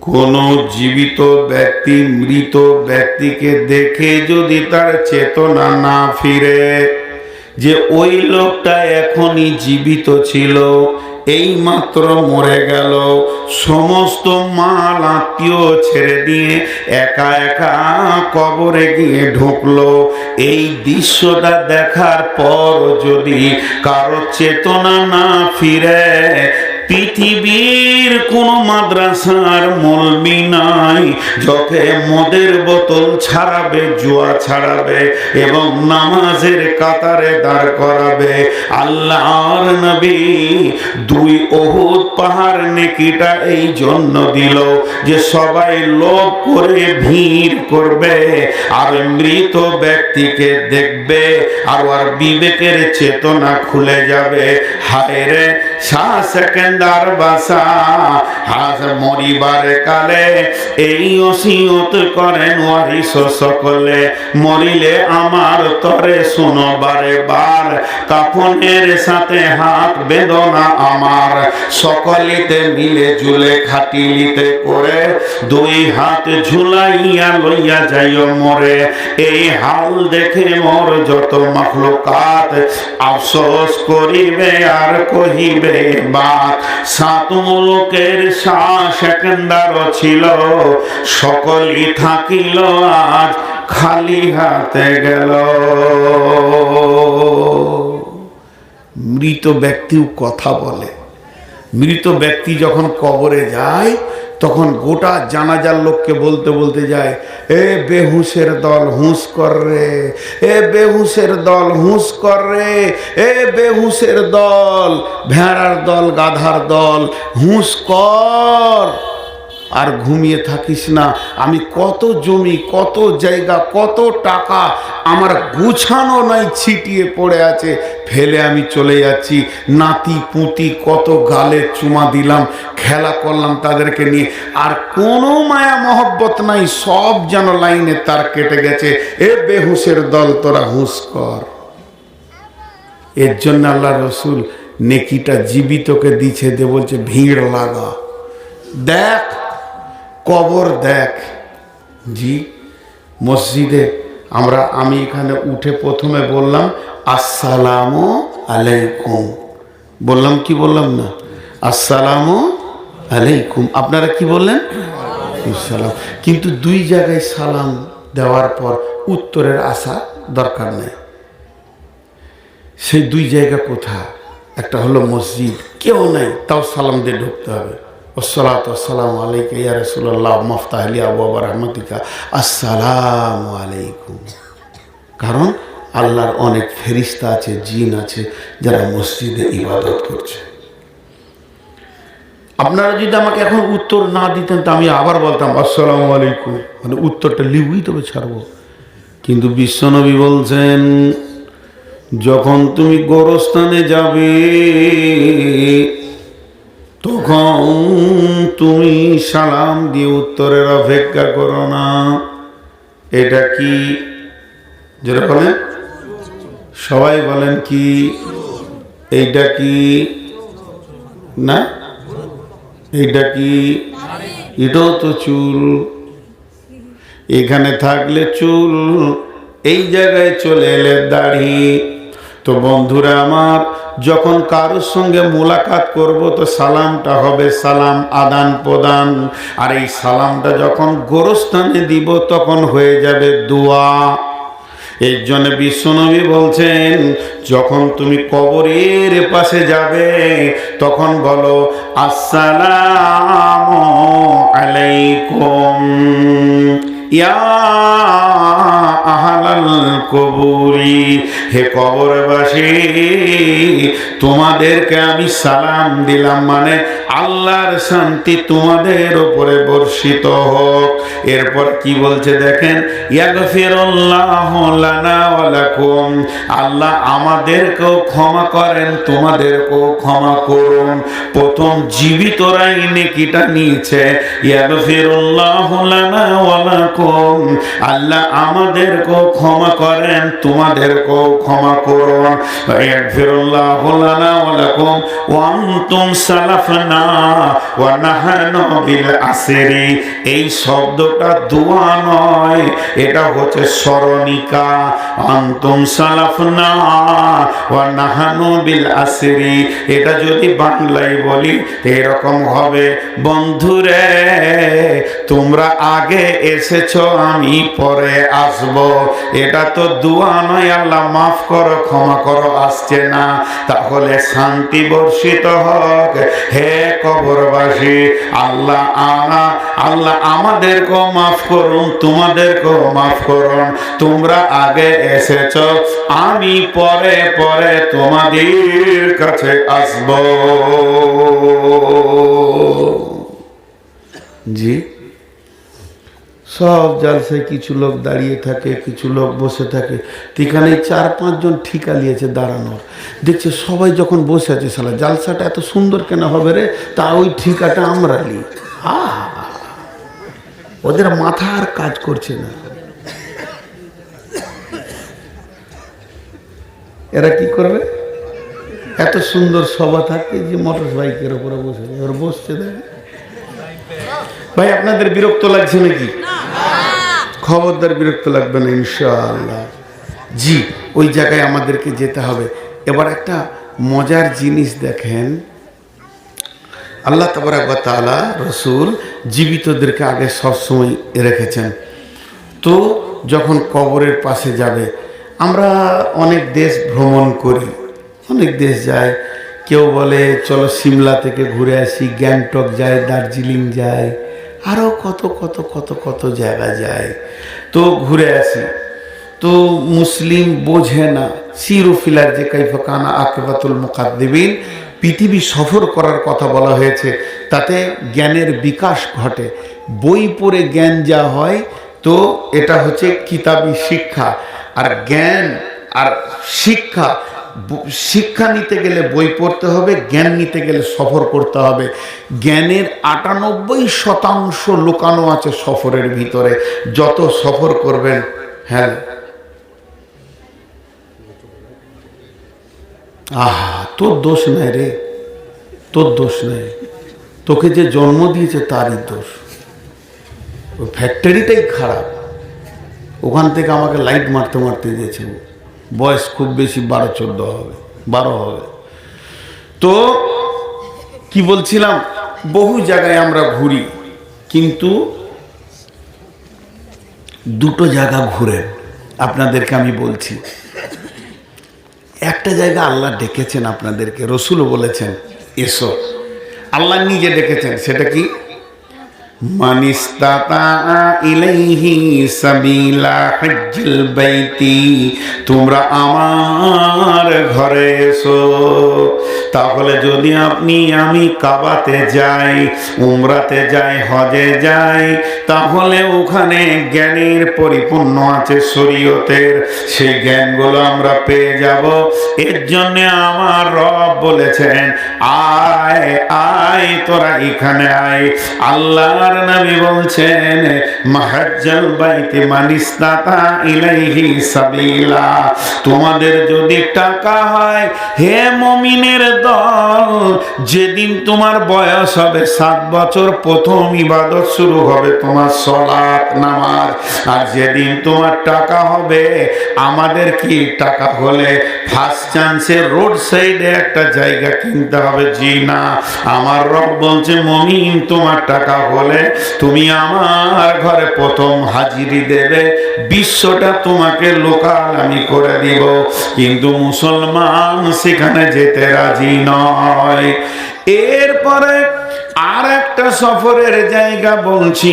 কোন জীবিত ব্যক্তি, মৃত ব্যক্তিকে দেখে যদি তার চেতনা না ফিরে, যে ওই লোকটা এখনই জীবিত ছিল এই মাত্র মরে গেল, সমস্ত মাল আত্মীয় ছেড়ে দিয়ে একা একা কবরে গিয়ে ঢুকলো। এই দৃশ্যটা দেখার পর যদি কারও চেতনা না ফিরে পৃথিবীর কোন মাদ্রাসার মলবি নাই। যকে মদের বোতল ছাড়াবে, জুয়া ছাড়াবে এবং নামাজের কাতারে দাঁড় করাবে, আল্লাহর নবী দুই অহুদ পাহাড় নেকিটা এই জন্য দিল যে সবাই লোভ করে ভিড় করবে, আর মৃত ব্যক্তিকে দেখবে, আর ওর বিবেকের চেতনা খুলে যাবে। হায় রে শাহ সেকেন্দার বাসা হাস মরিবার কালে এই অসিয়ত করেন ওয়ারিস সকলে। মরিলে আমার তরে শুনো বারে বার কাফনের সাথে হাত বেদনা আমার। সকলিতে মিলে জুলে খাটিলিতে করে দুই হাত ঝুলাইয়া লইয়া যাইও মরে। এই হাল দেখে মোর যত মখলুকাত, আফসোস করিবে আর কহিবে বাত সাত মুলুকের শাহ ছিল, সকলই থাকিল, আজ খালি হাতে গেল। মৃত ব্যক্তিও কথা বলে। মৃত ব্যক্তি যখন কবরে যায় তখন গোটা জানাজার লোককে বলতে বলতে যায়, এ বেহুশের দল হুঁস কর রে, এ বেহুশের দল হুঁস কর রে, এ বেহুশের দল, ভেড়ার দল, গাধার দল হুঁস কর। আর ঘুমিয়ে থাকিস না। আমি কত জমি, কত জায়গা, কত টাকা আমার গুছানো নাই ছিটিয়ে পড়ে আছে। ফেলে আমি চলে যাচ্ছি। নাতি, পুঁতি, কত গালে চুমা দিলাম, খেলা করলাম তাদেরকে নিয়ে। আর কোনো মায়া মহব্বত নাই, সব যেন লাইনে তার কেটে গেছে। এ বেহুশের দল, তোরা হুঁশ কর। এর জন্য আল্লাহ রসুল নেকিটা জীবিতকে দিছে দে বলছে, ভিড় লাগা। দেখ কবর দেখ। জি, মসজিদে আমরা, আমি এখানে উঠে প্রথমে বললাম, আসসালামু আলাইকুম। বললাম, কি বললাম না? আসসালামু আলাইকুম। আপনারা কি বললেন? সালাম কিন্তু দুই জায়গায় সালাম দেওয়ার পর উত্তরের আশা দরকার নেই। সেই দুই জায়গা কোথা একটা হলো মসজিদ। কেউ নেই, তাও সালাম দিয়ে ঢুকতে হবে। ওসলাত আসসালাম আলাইকা ইয়া রসুল্লাহ মফতাহলি আবু রহমতিকা আসসালাম আলাইকুম কারণ আল্লাহর অনেক ফেরিস্তা আছে, জিন আছে, যারা মসজিদে ইবাদত করছে। আপনারা যদি আমাকে এখন উত্তর না দিতেন, তা আমি আবার বলতাম, আসসালামু আলাইকুম। মানে উত্তরটা লিখবই তবে ছাড়বো। কিন্তু বিশ্বনবী বলছেন, যখন তুমি গোরস্থানে যাবে তখন তুমি সালাম দিয়ে উত্তরের অপেক্ষা করো না। এটা কি? যেটা বলেন। সবাই বলেন কি? এইটা কি? না? এইটা কি? এটাও তো চুল। এখানে থাকলে চুল, এই জায়গায় চলে এলে দাড়ি। তো বন্ধুরা আমার, যখন কারোর সঙ্গে মোলাকাত করব তো সালামটা হবে সালাম আদান প্রদান। আর এই সালামটা যখন গোরস্থানে দিব তখন হয়ে যাবে দোয়া। এই জন্য বিশ্বনবী বলছেন, যখন তুমি কবরের পাশে যাবে, তখন বলো, আসসালাম আলাইকুম। কবুরি হে কবরবাসী তোমাদেরকে আমি সালাম দিলাম। মানে আল্লাহর শান্তি তোমাদের উপরে বর্ষিত হোক। এরপর কি বলছে দেখেন আল্লাহ আমাদেরকেও ক্ষমা করেন, তোমাদেরকেও ক্ষমা করুন। প্রথম জীবিতরাই নেকিটা নিয়েছে। আল্লাহ আমাদেরকেও ক্ষমা করেন, তোমাদেরকেও ক্ষমা করুন। লাকুম। ওয়া আনতুম সালাফনা এই শব্দটা দোয়া নয়, এটা হচ্ছে স্মরণিকা। এটা যদি বাংলায় বলি, এরকম হবে, বন্ধুরে, তোমরা আগে এসেছ, আমি পরে আসব। এটা তো দোয়া নয়, আল্লাহ মাফ করো, ক্ষমা করো, আসছে না। তাহলে শান্তি বর্ষিত হোক। হে কবরবাসী, আল্লাহ আনা, আল্লাহ আমাদেরকেও মাফ করুন, তোমাদেরকেও মাফ করুন। তোমরা আগে এসেছ, আমি পরে পরে তোমাদের কাছে আসব। জি? সব জালসায় কিছু লোক দাঁড়িয়ে থাকে, কিছু লোক বসে থাকে। এখানে চার পাঁচজন ঠিকা নিয়েছে দাঁড়ানোর। দেখছে সবাই যখন বসে আছে সালা জালসাটা এত সুন্দর কেন হবে রে? তা ওই ঠিকাটা আমরা নিই ওদের মাথা আর কাজ করছে না। এরা কি করবে? এত সুন্দর সভা থাকে যে মোটর বাইকের উপরে বসে এবার বসছে, দেখ। ভাই আপনাদের বিরক্ত লাগছে নাকি? খবরদার বিরক্ত লাগবে না ইনশাআল্লাহ। জি ওই জায়গায় আমাদেরকে যেতে হবে। এবার একটা মজার জিনিস দেখেন। আল্লাহ তালা রসুল জীবিতদেরকে আগে সবসময় রেখেছেন। তো যখন কবরের পাশে যাবে আমরা অনেক দেশ ভ্রমণ করি অনেক দেশ যায় কেউ বলে চলো সিমলা থেকে ঘুরে আসি গ্যাংটক যায় দার্জিলিং যায়। কত কত কত কত জায়গা যায়। তো ঘুরে আসি। তো মুসলিম বোঝে না, সিরুফিলার যে কাইফাকানা আকেবাতুল মুকাদ্দিবিন, পৃথিবী সফর করার কথা বলা হয়েছে, তাতে জ্ঞানের বিকাশ ঘটে। বই পড়ে জ্ঞান যা হয়, তো এটা হচ্ছে কিতাবি শিক্ষা। আর জ্ঞান আর শিক্ষা শিক্ষা নিতে গেলে বই পড়তে হবে, জ্ঞান নিতে গেলে সফর করতে হবে। জ্ঞানের আটানব্বই শতাংশ লুকানো আছে সফরের ভিতরে। যত সফর করবেন হ্যাঁ। আহা, তোর দোষ নাই রে। তোর দোষ নেই। তোকে যে জন্ম দিয়েছে তারই দোষ। ওই ফ্যাক্টরিটাই খারাপ। ওখান থেকে আমাকে লাইট মারতে মারতে দিয়েছে ও। বয়স খুব বেশি বারো, চোদ্দ হবে, বারো হবে। তো কি বলছিলাম? বহু জায়গায় আমরা ঘুরি, কিন্তু দুটো জায়গা ঘুরেন, আপনাদেরকে আমি বলছি। একটা জায়গা আল্লাহ ডেকেছেন আপনাদেরকে, রসুলও বলেছেন, এসো। আল্লাহ নিজে ডেকেছেন, সেটা কি? তোমরা আমার ঘরে এসো। তাহলে যদি আপনি আমি কাবাতে যাই, উমরাতে যাই, হজে যাই, তাহলে ওখানে জ্ঞানের পরিপূর্ণ আছে শরীয়তের। সেই জ্ঞানগুলো আমরা পেয়ে যাব। এর জন্য আমার রব বলেছেন, আয় আয়, তোরা এখানে আয়। আল্লাহর নবী বলছেন, মাহাজ্জাল বাইতে মানিস্তাতা ইলাইহি সাবিলা। তোমাদের যদি টাকা হয়, হে মমিনের দল, যেদিন তোমার বয়স হবে সাত বছর, প্রথম ইবাদত শুরু হবে তোমার সলাৎ নামাজ। আর যেদিন তোমার টাকা হবে, আমাদের কি টাকা হলে ফার্স্ট চান্সে রোড সাইডে একটা জায়গা কিনতে হবে। জি না, আমার রব বলছে, মমিন, তোমার টাকা হলে তুমি আমার ঘরে প্রথম হাজিরি দেবে, বিশ্বটা তোমাকে লোকাল আমি করে দিব। কিন্তু মুসলমান সেখানে যেতে রাজি নয়। এরপরে আর একটা সফরের জায়গা বলছি,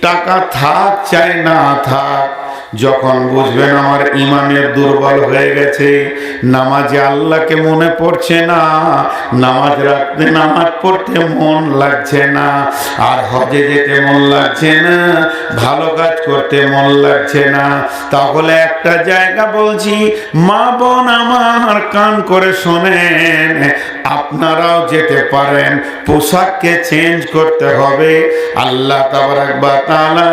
টাকা থাক, চাই না থাক। যখন বুঝবেন আমার ইমানের দুর্বল হয়ে গেছে, নামাজে আল্লাহকে মনে পড়ছে না, নামাজ রাখতে নামাজ পড়তে মন লাগছে না, আর হজে যেতে মন লাগছে না, ভালো কাজ করতে মন লাগছে না, তাহলে একটা জায়গা বলছি, মা বোন আমার কান করে শোনেন, আপনারাও যেতে পারেন, পোশাককে চেঞ্জ করতে হবে, আল্লাহ তাবারাক বা তাআলা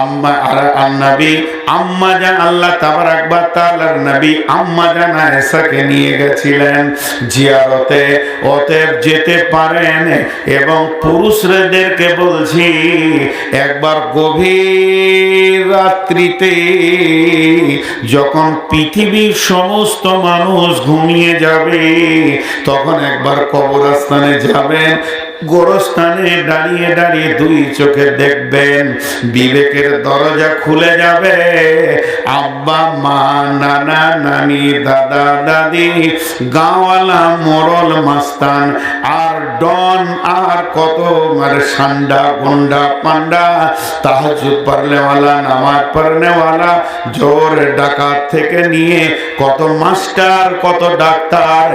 আম্মা আর আন্নাবী আম্মা আল্লাহ তাবারাক ওয়া তাআলার নবী আম্মা আয়েশাকে নিয়ে গেছিলেন জিয়ারতে। অতএব যেতে পারেন এবং পুরুষদেরকে বলছি, একবার গভীর রাত্রিতে যখন পৃথিবীর সমস্ত মানুষ ঘুমিয়ে যাবে, তখন একবার কবরস্থানে যাবেন গোরস্থানে দাঁড়িয়ে দাঁড়িয়ে দুই চোখে দেখবেন, বিবেকের দরজা খুলে যাবে। আব্বা, মা, নানা, নানি, দাদা, দাদি, গাঁওয়ালা, মোরল, মাস্তান, আর ডন, আর কত মানে সান্ডা, গুন্ডা, পান্ডা তাহাজুদ পড়নেওয়ালা, নামাজ পড়নেওয়ালা, জোর ডাকাত থেকে নিয়ে কত মাস্টার, কত ডাক্তার,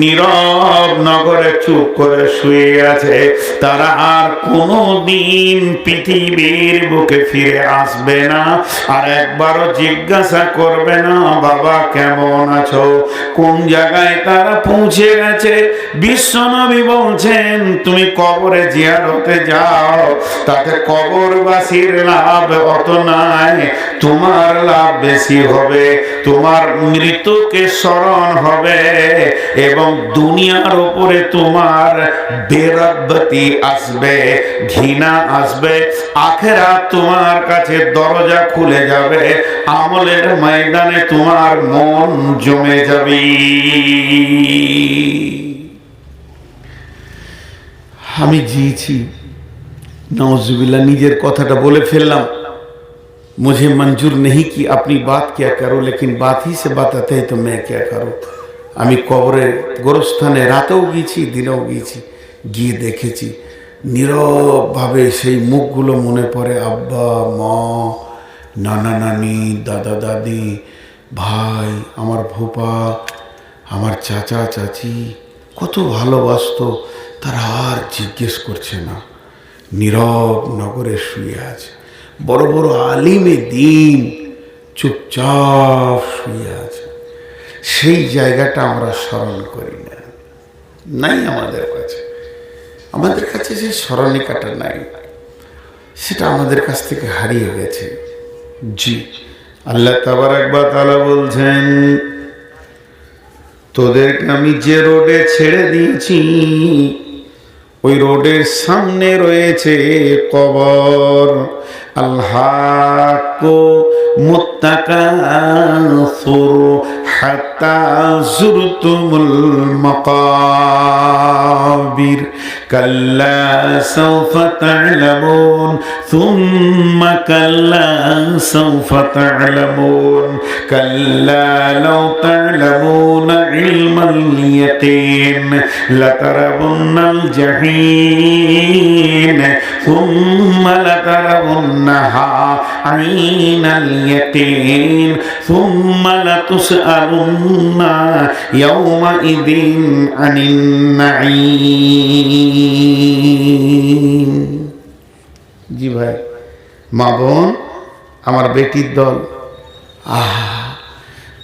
নীরব নগরে চুপ করে শুয়ে আছে। তারা আর কোনো দিন পৃথিবীর বুকে ফিরে আসবে না। আর একবারও জিজ্ঞাসা করবে না, বাবা, কেমন আছো? কোন জায়গায় তারা পৌঁছে গেছে? বিশ্বনবী বলছেন, তুমি কবরে জিয়ারতে যাও। তাতে কবরবাসীর লাভ অত নাই, তোমার লাভ বেশি হবে। তোমার মৃত্যুকে স্মরণ হবে এবং দুনিয়ার উপরে তোমার বেরব্বতি আসবে ঘৃণা আসবে আখেরা তোমার কাছে দরজা খুলে যাবে আমলের ময়দানে তোমার মন জমে যাবে আমি জিয়েছি नौजुबिल्ला নিজের কথাটা বলে ফেললাম मुझे मंजूर नहीं कि अपनी बात क्या करो लेकिन बात ही से बताते हैं तो मैं क्या करूं আমি কবরে গোরস্থানে রাতেও গিয়েছি দিনেও গিয়েছি গিয়ে দেখেছি। নীরবভাবে সেই মুখগুলো মনে পড়ে, আব্বা, মা, নানা নানি, দাদা দাদি, ভাই, আমার ভোপা আমার চাচা, চাচি, কত ভালোবাসতো, তারা আর জিজ্ঞেস করছে না। নীরব নগরে শুয়ে আছে। বড় বড় আলিমে দিন চুপচাপ শুয়ে আছে। সেই জায়গাটা আমরা স্মরণ করি না। নাই আমাদের কাছে। আমাদের কাছে যে স্মরণিকাটা নাই, সেটা আমাদের কাছ থেকে হারিয়ে গেছে। জি। আল্লাহ তাবার একবার তালা বলছেন, তোদেরকে আমি যে রোডে ছেড়ে দিয়েছি, ওই রোডের সামনে রয়েছে কবর। আল্লাহ متكاثر حتى زرتم المقابر كلا سوف تعلمون ثم كلا سوف تعلمون كلا لو تعلمون علم اليقين لتربن الجحيم ثم لتربنها عين আইনাল ইয়াকিন থুম্মা লাতুসআলুন্না ইয়াওমাইদিন আনিন নাঈম জি ভাই, মা বোন, আমার বেটির দল। আহা,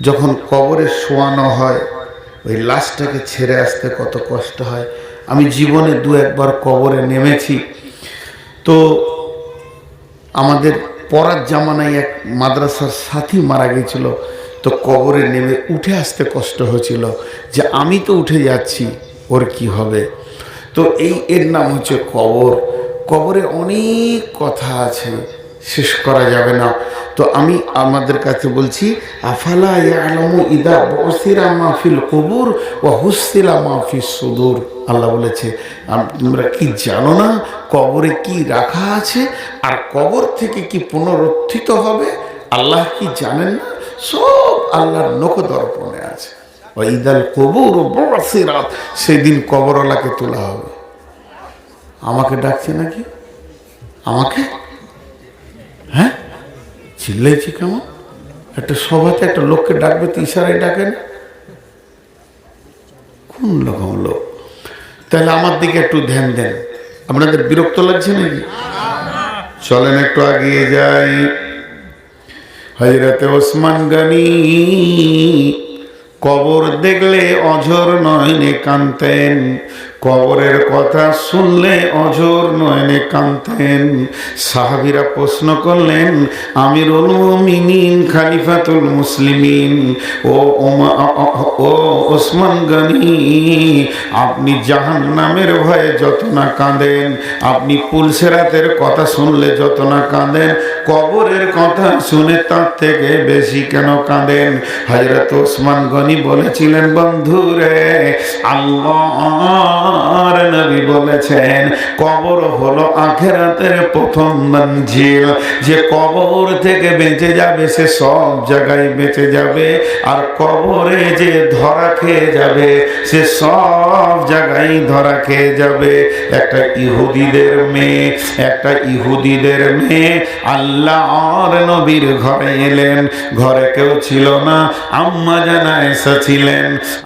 যখন কবরে শোয়ানো হয়, ওই লাশটাকে ছেড়ে আসতে কত কষ্ট হয়। আমি জীবনে দু একবার কবরে নেমেছি। তো আমাদের পড়ার জামানায় এক মাদ্রাসার সাথী মারা গেছিল। তো কবরে নেমে উঠে আসতে কষ্ট হয়েছিল যে আমি তো উঠে যাচ্ছি, ওর কি হবে? তো এই এর নাম হচ্ছে কবর। কবরে অনেক কথা আছে। শেষ করা যাবে না। তো আমি আমাদের কাছে বলছি, আফালা কবুর সুদূর। আল্লাহ বলেছে তোমরা কি জানো না কবরে কি রাখা আছে আর কবর থেকে কি পুনরুত্থিত হবে? আল্লাহ কি জানেন না? সব আল্লাহর নখদর্পণে আছে। ঈদাল কবুর ও বসিরাত, সেদিন কবরওয়ালাকে তোলা হবে। আমাকে ডাকছে নাকি? আমাকে? চিল্লাইছি কেমন? একটা সভাতে একটা লোককে ডাকবে, তো ইশারায় ডাকে না। কোন রকম লোক? তাহলে আমার দিকে একটু ধ্যান দেন। আপনাদের বিরক্ত লাগছে নাকি? চলেন একটু আগিয়ে যাই। হজরতে ওসমান গানি কবর দেখলে অঝর নয়নে কানতেন কবরের কথা শুনলে অজর নয়নে কানতেন সাহাবিরা প্রশ্ন করলেন আমিরুল মুমিনিন, খালিফাতুল মুসলিমিন, ও ও ওসমান গনি, আপনি জাহান নামের ভয়ে যত না কাঁদেন, আপনি পুলসেরাতের কথা শুনলে যত না কাঁদেন, কবরের কথা শুনে তার থেকে বেশি কেন কাঁদেন? হজরত ওসমান গনি বলেছিলেন, বন্ধুরে, আল্লাহর নবী বলেছেন, কবর হলো আখেরাতের প্রথম মঞ্জিল। যে কবর থেকে বেঁচে যাবে, সে সব জায়গায় বেঁচে যাবে। আর কবরে যে ধরা খেয়ে যাবে, সে সব জায়গায় ধরা খেয়ে যাবে। একটা ইহুদিদের মেয়ে, একটা ইহুদিদের মেয়ে আল্লাহর নবীর ঘরে এলেন। ঘরে কেউ ছিল না। আম্মা জানা এসেছিলেন